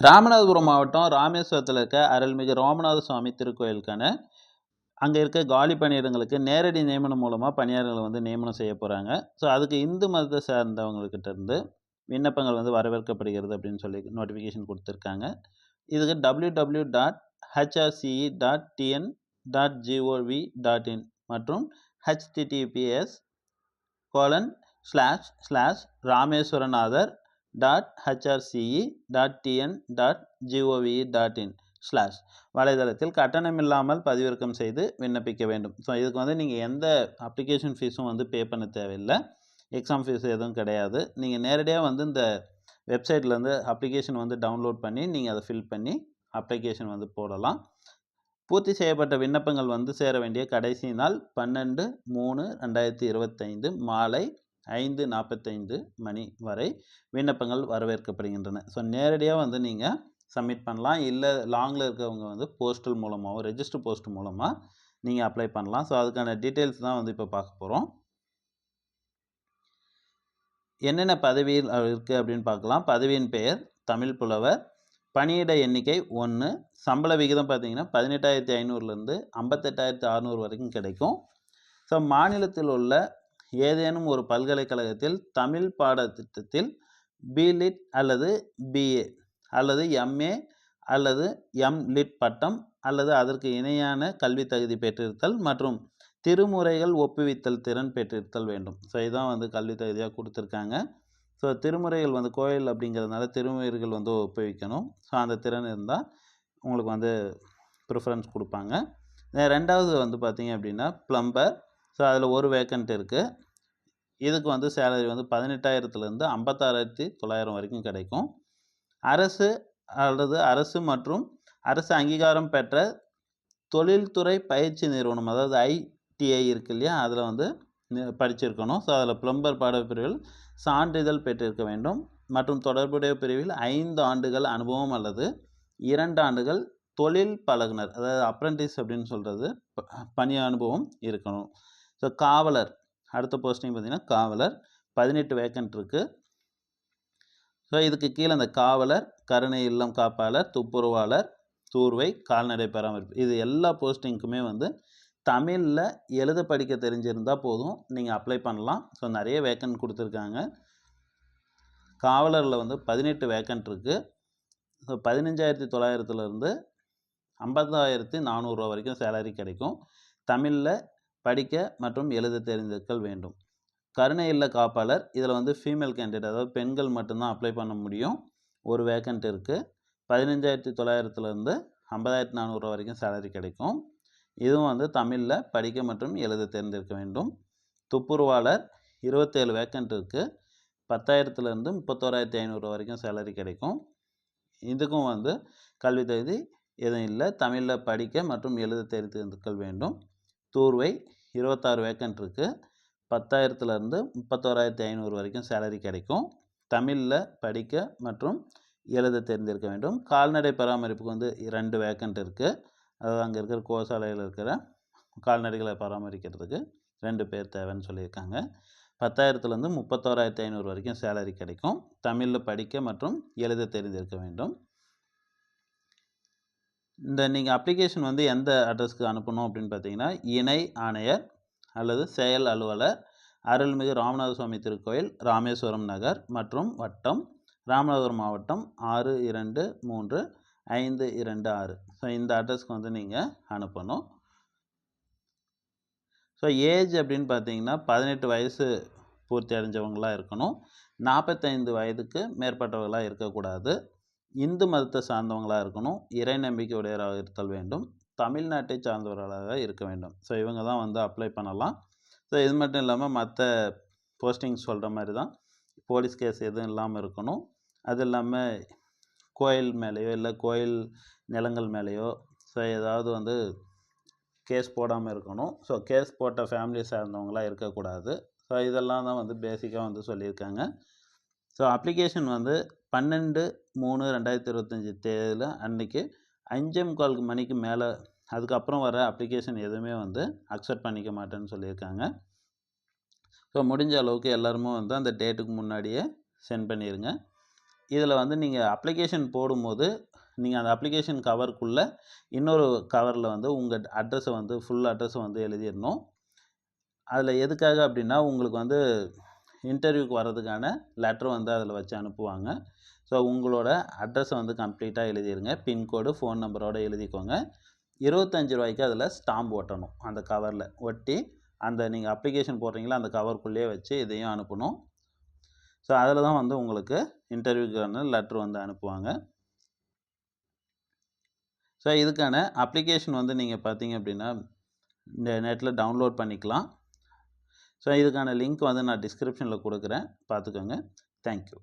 ராமநாதபுரம் மாவட்டம் ராமேஸ்வரத்தில் இருக்க அருள்மிகு ராமநாத சுவாமி திருக்கோயிலுக்கான அங்கே இருக்க காலி பணியிடங்களுக்கு நேரடி நியமனம் மூலமாக பணியாளர்களை வந்து நியமனம் செய்ய போகிறாங்க ஸோ அதுக்கு இந்து மதத்தை சார்ந்தவங்கக்கிட்ட இருந்து விண்ணப்பங்கள் வந்து வரவேற்கப்படுகிறது அப்படின்னு சொல்லி நோட்டிஃபிகேஷன் கொடுத்துருக்காங்க. இதுக்கு W W dot HRCE dot TN dot GOV dot in மற்றும் HTTPS colon slash slash Rameswaranathar dot HRCE dot TN dot GOV dot in slash வலைதளத்தில் கட்டணமில்லாமல் பதிவிறக்கம் செய்து விண்ணப்பிக்க வேண்டும். ஸோ இதுக்கு வந்து நீங்கள் எந்த அப்ளிகேஷன் ஃபீஸும் வந்து பே பண்ண தேவையில்லை. எக்ஸாம் ஃபீஸ் எதுவும் கிடையாது. நீங்கள் நேரடியாக வந்து இந்த வெப்சைட்லேருந்து அப்ளிகேஷன் வந்து டவுன்லோட் பண்ணி நீங்கள் அதை ஃபில் பண்ணி அப்ளிகேஷன் வந்து போடலாம். பூர்த்தி செய்யப்பட்ட விண்ணப்பங்கள் வந்து சேர வேண்டிய கடைசி நாள் பன்னெண்டு மூணு ரெண்டாயிரத்தி இருபத்தைந்து மாலை ஐந்து நாற்பத்தைந்து மணி வரை விண்ணப்பங்கள் வரவேற்கப்படுகின்றன. ஸோ நேரடியாக வந்து நீங்கள் சப்மிட் பண்ணலாம். இல்லை லாங்கில் இருக்கவங்க வந்து போஸ்டல் மூலமாகவும் ரெஜிஸ்டர் போஸ்ட் மூலமாக நீங்கள் அப்ளை பண்ணலாம். ஸோ அதுக்கான டீட்டெயில்ஸ் தான் வந்து இப்போ பார்க்க போகிறோம் என்னென்ன பதவியில் இருக்குது அப்படின்னு பார்க்கலாம். பதவியின் பெயர் தமிழ் புலவர். பணியிட எண்ணிக்கை ஒன்று சம்பள விகிதம் பார்த்தீங்கன்னா பதினெட்டாயிரத்தி ஐநூறுலேருந்து ஐம்பத்தெட்டாயிரத்தி அறநூறு வரைக்கும் கிடைக்கும். ஸோ மாநிலத்தில் உள்ள ஏதேனும் ஒரு பல்கலைக்கழகத்தில் தமிழ் பாடத்திட்டத்தில் பிலிட் அல்லது பிஏ அல்லது எம்ஏ அல்லது எம் லிட் பட்டம் அல்லது அதற்கு இணையான கல்வி தகுதி பெற்றிருத்தல் மற்றும் திருமுறைகள் ஒப்புவித்தல் திறன் பெற்றிருத்தல் வேண்டும். ஸோ இதுதான் வந்து கல்வி தகுதியாக கொடுத்துருக்காங்க. ஸோ திருமுறைகள் வந்து கோயில் அப்படிங்கிறதுனால திருமுறைகள் வந்து ஒப்புவிக்கணும். ஸோ அந்த திறன் இருந்தால் உங்களுக்கு வந்து ப்ரிஃபரன்ஸ் கொடுப்பாங்க. ரெண்டாவது வந்து பார்த்திங்க அப்படின்னா ப்ளம்பர் ஸோ அதில் ஒரு வேக்கண்ட் இருக்குது இதுக்கு வந்து சேலரி வந்து பதினெட்டாயிரத்துலேருந்து ஐம்பத்தாறாயிரத்தி தொள்ளாயிரம் வரைக்கும் கிடைக்கும். அரசு அல்லது அரசு மற்றும் அரசு அங்கீகாரம் பெற்ற தொழில்துறை பயிற்சி நிறுவனம் அதாவது ஐடிஐ இருக்கு இல்லையா? அதில் வந்து படிச்சிருக்கணும். ஸோ அதில் ப்ளம்பர் பாடப்பிரிவில் சான்றிதழ் பெற்றிருக்க வேண்டும். மற்றும் தொடர்புடைய பிரிவில் ஐந்து ஆண்டுகள் அனுபவம் அல்லது இரண்டு ஆண்டுகள் தொழில் பழகுனர். அதாவது அப்ரண்டிஸ் அப்படின்னு சொல்கிறது பணி அனுபவம் இருக்கணும். ஸோ காவலர். அடுத்த போஸ்டிங் பார்த்திங்கன்னா காவலர். பதினெட்டு வேக்கண்ட் இருக்குது ஸோ இதுக்கு கீழே அந்த காவலர் கருணை இல்லம் காப்பாளர் துப்புரவாளர் தூர்வை கால்நடை பராமரிப்பு இது எல்லா போஸ்டிங்க்குமே வந்து தமிழில் எழுத படிக்க தெரிஞ்சிருந்தால் போதும். நீங்கள் அப்ளை பண்ணலாம். ஸோ நிறைய வேக்கன்ட் கொடுத்துருக்காங்க. காவலரில் வந்து பதினெட்டு வேக்கண்ட் இருக்குது ஸோ பதினஞ்சாயிரத்தி தொள்ளாயிரத்துலேருந்து ஐம்பதாயிரத்தி நானூறுரூவா வரைக்கும் சேலரி கிடைக்கும். தமிழில் படிக்க மற்றும் எழுத தெரிந்திருக்கல் வேண்டும். கருணை இல்ல காப்பாளர் இதில் வந்து ஃபீமேல் கேண்டிடேட் அதாவது பெண்கள் மட்டும்தான் அப்ளை பண்ண முடியும். ஒரு வேக்கண்ட் இருக்குது பதினஞ்சாயிரத்தி தொள்ளாயிரத்துலேருந்து ஐம்பதாயிரத்தி நானூறுரூவா வரைக்கும் சேலரி கிடைக்கும். இதுவும் வந்து தமிழில் படிக்க மற்றும் எழுத தெரிந்திருக்க வேண்டும். துப்புரவாளர் இருபத்தேழு வேக்கண்ட் இருக்குது பத்தாயிரத்துலேருந்து முப்பத்தோராயிரத்தி ஐநூறுரூவா வரைக்கும் சேலரி கிடைக்கும். இதுக்கும் வந்து கல்வி தகுதி எதுவும் இல்லை. தமிழில் படிக்க மற்றும் எழுத தெரிந்திருக்கல் வேண்டும். தூர்வை இருபத்தாறு வேக்கண்ட் இருக்குது பத்தாயிரத்துலேருந்து முப்பத்தோராயிரத்தி ஐநூறு வரைக்கும் சேலரி கிடைக்கும். தமிழில் படிக்க மற்றும் எழுத தெரிந்திருக்க வேண்டும். கால்நடை பராமரிப்புக்கு வந்து ரெண்டு வேக்கண்ட் இருக்குது அதாவது அங்கே இருக்கிற கோசாலையில் இருக்கிற கால்நடைகளை பராமரிக்கிறதுக்கு ரெண்டு பேர் தேவைன்னு சொல்லியிருக்காங்க. பத்தாயிரத்துலேருந்து முப்பத்தோராயிரத்தி ஐநூறு வரைக்கும் சேலரி கிடைக்கும். தமிழில் படிக்க மற்றும் எழுத தெரிந்திருக்க வேண்டும். இந்த நீங்கள் அப்ளிகேஷன் வந்து எந்த அட்ரஸ்க்கு அனுப்பணும் அப்படின்னு பார்த்தீங்கன்னா இணை ஆணையர் அல்லது செயல் அலுவலர் அருள்மிகு ராமநாத சுவாமி திருக்கோயில் ராமேஸ்வரம் நகர் மற்றும் வட்டம் ராமநாதபுரம் மாவட்டம் ஆறு இரண்டு மூன்று ஐந்து இரண்டு ஆறு. ஸோ இந்த அட்ரஸ்க்கு வந்து நீங்கள் அனுப்பணும். ஸோ ஏஜ் அப்படின்னு பார்த்தீங்கன்னா பதினெட்டு வயசு பூர்த்தி அடைஞ்சவங்களாக இருக்கணும். நாற்பத்தைந்து வயதுக்கு மேற்பட்டவர்களாக இருக்கக்கூடாது. இந்து மதத்தை சார்ந்தவங்களாக இருக்கணும். இறை நம்பிக்கையுடையவராக இருத்தல் வேண்டும். தமிழ்நாட்டை சார்ந்தவர்களாக இருக்க வேண்டும். ஸோ இவங்க தான் வந்து அப்ளை பண்ணலாம். ஸோ இது மட்டும் இல்லாமல் மற்ற போஸ்டிங் சொல்கிற மாதிரி தான். போலீஸ் கேஸ் எதுவும் இல்லாமல் இருக்கணும். அது இல்லாமல் கோயில் மேலேயோ இல்லை கோயில் நிலங்கள் மேலேயோ ஸோ ஏதாவது வந்து கேஸ் போடாமல் இருக்கணும். ஸோ கேஸ் போட்ட ஃபேமிலி சார்ந்தவங்களாக இருக்கக்கூடாது. ஸோ இதெல்லாம் தான் வந்து பேசிக்காக வந்து சொல்லியிருக்காங்க. ஸோ அப்ளிகேஷன் வந்து பன்னெண்டு மூணு ரெண்டாயிரத்தி இருபத்தஞ்சி தேதியில் அன்றைக்கி அஞ்சே முக்காலுக்கு மணிக்கு மேலே அதுக்கப்புறம் வர அப்ளிகேஷன் எதுவுமே வந்து அக்செப்ட் பண்ணிக்க மாட்டேன்னு சொல்லியிருக்காங்க. ஸோ முடிஞ்ச அளவுக்கு எல்லாருமே வந்து அந்த டேட்டுக்கு முன்னாடியே சென்ட் பண்ணிடுங்க இதில் வந்து நீங்கள் அப்ளிகேஷன் போடும்போது நீங்கள் அந்த அப்ளிகேஷன் கவருக்குள்ளே இன்னொரு கவரில் வந்து உங்கள் அட்ரஸை வந்து ஃபுல் அட்ரஸை வந்து எழுதிடணும். அதில் எதுக்காக அப்படின்னா உங்களுக்கு வந்து இன்டர்வியூக்கு வர்றதுக்கான லெட்ரு வந்து அதில் வச்சு அனுப்புவாங்க. ஸோ உங்களோட அட்ரஸை வந்து கம்ப்ளீட்டாக எழுதிடுங்க பின்கோடு ஃபோன் நம்பரோடு எழுதிக்கோங்க. இருபத்தஞ்சி ரூபாய்க்கு அதில் ஸ்டாம்ப் ஒட்டணும் அந்த கவரில். ஒட்டி அந்த நீங்கள் அப்ளிகேஷன் போடுறீங்களா அந்த கவருக்குள்ளேயே வச்சு இதையும் அனுப்பணும். ஸோ அதில் தான் வந்து உங்களுக்கு இன்டர்வியூக்கான லெட்ரு வந்து அனுப்புவாங்க. ஸோ இதுக்கான அப்ளிகேஷன் வந்து நீங்கள் பார்த்தீங்க அப்படின்னா இந்த நெட்டில் டவுன்லோட் பண்ணிக்கலாம். ஸோ இதுக்கான லிங்க் வந்து நான் டிஸ்கிரிப்ஷனில் கொடுக்குறேன். பார்த்துக்கோங்க. தேங்க்யூ